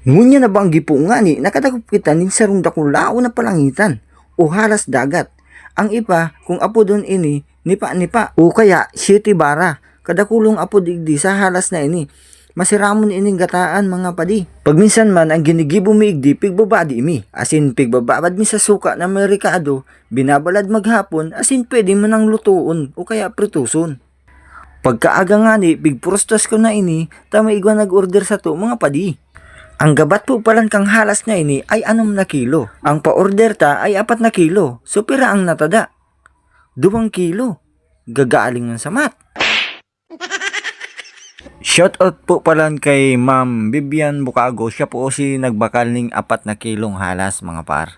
Ngunya na ba ang gipunga ni nakadakop kita ning sarong dakong lao na palangitan o halas dagat. Ang ipa kung apo don ini nipa nipa o kaya city bara kadakulong apo digdi sa halas na ini. Masiramon ining gataan mga padi. Pagminsan man ang ginigibo mi igdi pigbabadi mi. Asin pigbababad mi sa suka na may rikado, binabalad maghapon asin pwede man ang lutuon o kaya prituson. Pagkaaga nga ni, bigprostos ko na ini, tama igwa nag-order sa to mga padi. Ang gabat po palan kang halas na ini ay anom na kilo. Ang pa-order ta ay apat na kilo. So pira ang natada. Duwang kilo. Gagaaling ng samat. Shoutout po palan kay Ma'am Bibian Bukago. Siya po si nagbakal ning apat na kilong halas mga par.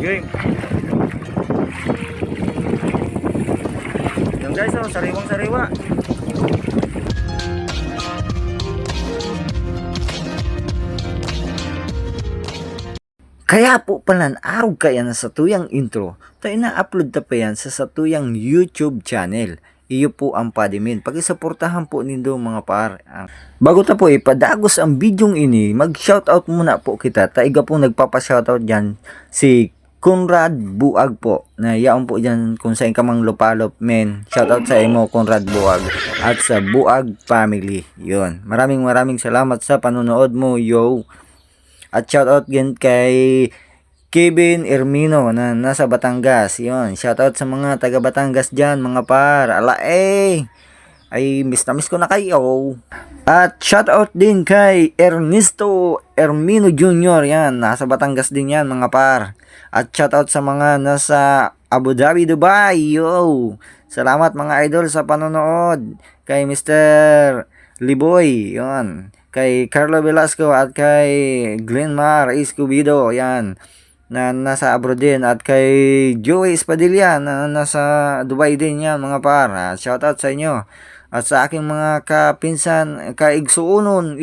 Game. Yan guys, oh, sariwang sariwa. Kaya po palan araw kaya na sa tuyang intro, tayo na-upload ta pa yan sa sa tuyang YouTube channel. Iyo po ang padimin. Pagisuportahan po nindo mga par. Ang- Bago ta po ipadagos ang bidyong ini, mag-shoutout muna po kita. Taiga po nagpapa-shoutout dyan si Conrad Buag po. Na yaon po dyan kung saan ka mang lupalop men. Shoutout sa imo Conrad Buag at sa Buag family. Yun. Maraming maraming salamat sa panonood mo yo. At shoutout din kay Kevin Ermino na nasa Batangas. Yun, shoutout sa mga taga Batangas dyan, mga par. Ala eh! Ay, miss na miss ko na kayo. At shoutout din kay Ernesto Ermino Jr. Yan, nasa Batangas din yan, mga par. At shoutout sa mga nasa Abu Dhabi, Dubai. Yo! Salamat mga idol sa panonood. Kay Mr. Liboy, yon. Kay Carlo Velasco at kay Glenmar Escobedo, yan na nasa abroad din at kay Joey Espadilla na nasa Dubai din yan mga para shoutout sa inyo at sa aking mga kapinsan ka igsuunon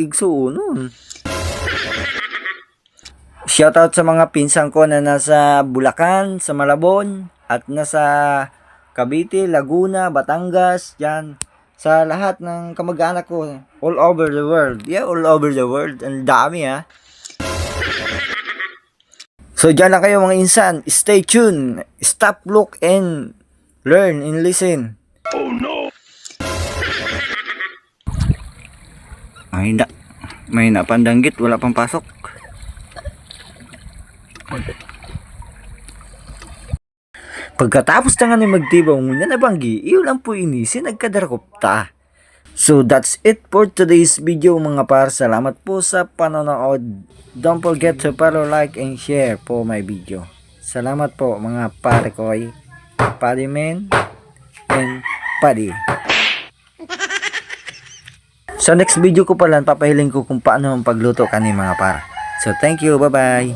shoutout sa mga pinsan ko na nasa Bulacan sa Malabon at nasa Cavite, Laguna, Batangas yan sa lahat ng kamag-anak ko all over the world yeah all over the world ang dami ha So dyan lang kayo mga insan. Stay tuned. Stop, look, and learn and listen. Ay na. May napandanggit. Wala pang pasok. Pagkatapos na nga ni magtibaw muna na banggi, iyo lang po inisi nagkadarakop ta. So that's it for today's video mga par. Salamat po sa panonood. Don't forget to follow, like, and share po my video. Salamat po mga pare koy, padi men, and padi. Sa next video ko pala, papahiling ko kung paano ang pagluto kani mga par. So thank you, bye bye.